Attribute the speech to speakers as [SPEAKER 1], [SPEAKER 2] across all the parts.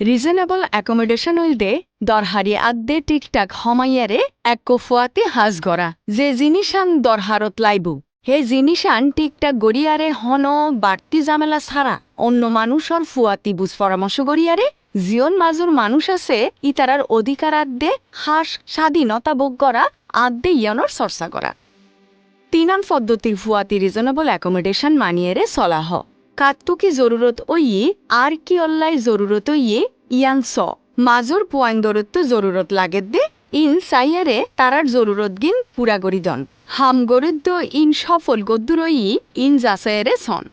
[SPEAKER 1] Reasonable accommodation হইলদে দরহারি আদ্দে টিকটাক হমাইয়ারে এক ফুয়াতে হাজ গড়া। যে জিনিসান দরহারত লাইবু, হে জিনিসান টিকটাক গড়িয়ারে হন বাড়তি জামেলা ছাড়া, অন্য মানুষর ফুয়াতি বুঝ পরামর্শ গড়িয়ারে, জিয়ন মাজুর মানুষ আছে, ইতারার অধিকার আদ্দে হাস স্বাধীনতা ভোগ করা আদ্দে ইয়নর চর্চা করা তিনান পদ্ধতির ফুয়াতি রিজনেবল অ্যাকোমোডেশন মানিয়েরে চলা কাত্তুকি জরুরত ওই আর কি অল্লাই জরুরত ইয়ে ইয়ান স। মাজুর পোয়াইন দরত্ব জরুরত লাগে দে। ইন সাইয়ারে তারার জরুরত গিন পুরা গরি দন। হাম গরিদ্দ ইন সফল গদ্দুর ই ইন জাসায়ারে সন।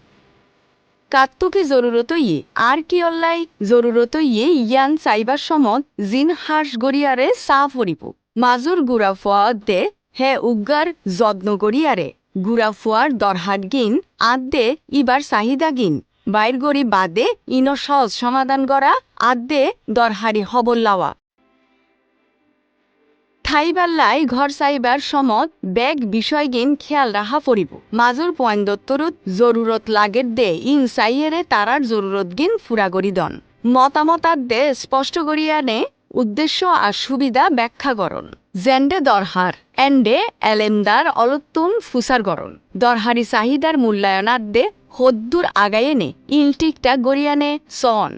[SPEAKER 1] কাত্তুকি জরুরত ইয়ে আর কি অল্লাই জরুরত ইয়ে ইয়ান চাইবার সমত জিন হাস গরিয়ারে চা ফরিব মাজুর গুড়া ফোয়া দে। হে উগ্গার যত্ন গরিয়ারে গুড়া ফুয়ার দরহাট গিন, আদ্দে ইবার চাহিদা গিন। গড়ি বাদে ইন সহজ সমাধান করা আদ্দে দরহারি হবল লাওয়া। ঠাইবাল্লাই ঘর চাইবার সমত বেগ বিষয় গিন খেয়াল রাখা পড়িব। মাজুর পয়েন্ট দত্তরত জরুরত লাগের দে ইন চাইয়েরে তারার জরুরত গিন ফুরা গড়ি দন। মতামতার দে স্পষ্ট করিয়ানে উদ্দেশ্য আর সুবিধা ব্যাখ্যা করণ জেন্ডে দরহার এন্ডে এলেমদার অলত্তুম ফুসার গরণ। দরহারি সাহিদার মূল্যায়নাদ্যে হদ্দুর আগায়েনে ইলটিকটা গড়িয়ানে সন।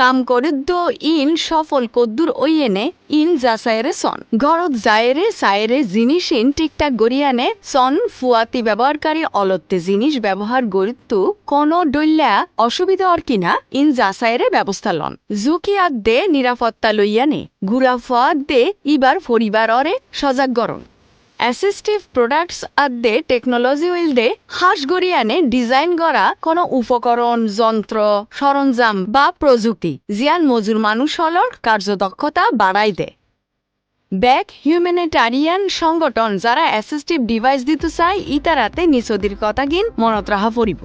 [SPEAKER 1] কাম করিদ্দ ইন সফল কদ্দুর ওইয়েনে ইন যাচাইরে সন। ঘরত যায়রে সায়রে জিনিস ইন টিকটাক গড়িয়ানে সন ফুয়াতি ব্যবহারকারী অলত্তে জিনিস ব্যবহার গরিত্তু কোন ডল্যা অসুবিধা অর কিনা ইন যাচাইরে ব্যবস্থা লন। জুকি আদ্দে নিরাপত্তা লইয়ানে ফুয়াদ দে ইবার পরিবার অরে সজাগ গরণ। অ্যাসিস্টিভ প্রোডাক্টস আদ্দে টেকনোলজি উইল দে হাঁস গড়িয়ানে ডিজাইন করা কোনো উপকরণ, যন্ত্র, সরঞ্জাম বা প্রযুক্তি, জিয়ান মজুর মানুষ হলর কার্যদক্ষতা বাড়াই দে। ব্যাক হিউম্যানিটারিয়ান সংগঠন যারা অ্যাসিস্টিভ ডিভাইস দিতে চায়, ইতারাতে নিচদির কথা গিন মনত রাখা পড়িব।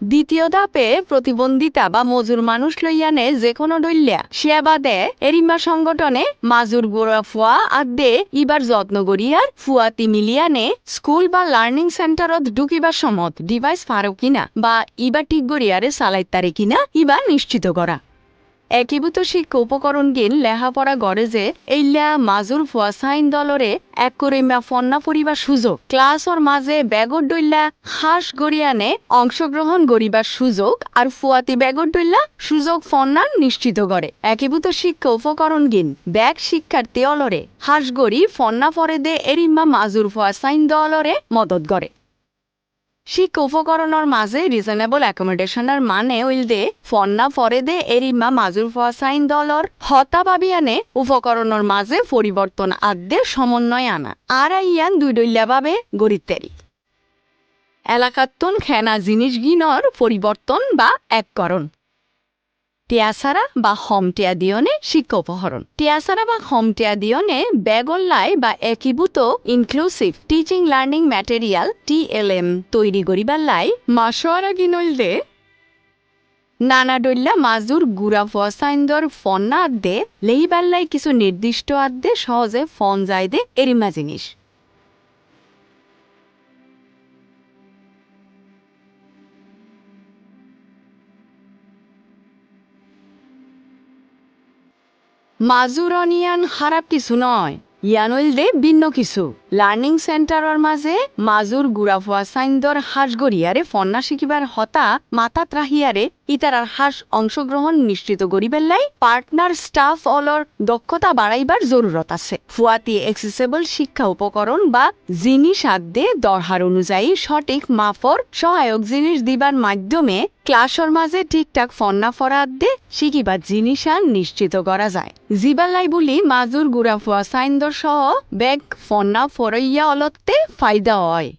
[SPEAKER 1] দ্বিতীয় ধাপে প্রতিবন্ধিতা বা মজুর মানুষ লইয়া নে যে কোনো দল্যা সেবাদে এরিমা সংগঠনে মাজুর গোড়া ফুয়া আর দে ইবার যত্ন গড়িয়ার ফুয়াতি মিলিয়ানে স্কুল বা লার্নিং সেন্টারত ঢুকিবার সমত ডিভাইস ফারো কিনা বা ইবা ঠিক গড়িয়ারে চালাইতারে কিনা ইবা নিশ্চিত করা। একীভূত শিক্ষা উপকরণ গিন লেহাপড়া গড়ে যে এইলা মাজুর ফুয়াসাইন দলরে এক করিমা ফন্না পরিবার সুযোগ। ক্লাসর মাঝে ব্যাগর ডইল্লা হাঁস গড়িয়ানে অংশগ্রহণ গরিবার সুযোগ আর ফুয়াতি ব্যাগর ডইল্লা সুযোগ ফন্নার নিশ্চিত করে একীভূত শিক্ষা উপকরণ গিন ব্যাগ শিক্ষার্থী অলরে হাঁস গড়ি ফন্না পরে দে এরিমা মাজুর ফুয়াসাইন দলরে মদত করে শিক্ষা উপকরণের মাঝে রিজনেবল অ্যাকোমোডেশনের মানে উইল দে ফন্না ফরে দে এরিমা মাজুর ফসাইন দলর হতা ভাবিয়ানে উপকরণের মাঝে পরিবর্তন আদ্যে সমন্বয় আনা। আর ইয়ান দুই দলীয়ভাবে গরিতের এলাকাত্তন খেনা জিনিস গিনর পরিবর্তন বা এককরণ। টিয়াসারা বা হম টিয়া দিয়নে শিক্ষা উপহরণ টিয়াসারা বা হম টিয়া দিয়নে বেগল্লাই বা একীভূত inclusive teaching learning material TLM তৈরি করিবার লাই মাসোয়ারা গিনল দে। নানা ডল্লা মাজুর গুড়া ফসাইন্দর ফন্না আদ্দে লেইবাল্লাই কিছু নির্দিষ্ট আদ্দে সহজে ফন যায় দে এরিমা জিনিস। মাজুরনিয়ান খারাপ কিছু নয় ইয়ানইল দে ভিন্ন কিছু। লার্নিং সেন্টারর মাঝে মাজুর গুড়াফুয়া সাইন্দর হাঁস গড়িয়ারে ফন্না শিখিবার হতা মাতাত ত্রাহিয়ারে ইতারার হাঁস অংশগ্রহণ নিশ্চিত করিবার লাই। পার্টনার স্টাফ অলর দক্ষতা বাড়াইবার জরুরত আছে। ফুয়াতি এক্সেসেবল শিক্ষা উপকরণ বা জিনিস আদ্যে দরহার অনুযায়ী সঠিক মাফর, সহায়ক জিনিস দিবার মাধ্যমে ক্লাসর মাঝে ঠিকঠাক ফন্না ফরা আদ্যে শিখিবার জিনিস আর নিশ্চিত করা যায়। জিবালাই বলি মাজুর গুড়াফুয়া সাইন্দর সহ ব্যাগ ফন্না ফরইয়া অলত্তে ফায়দা হয়।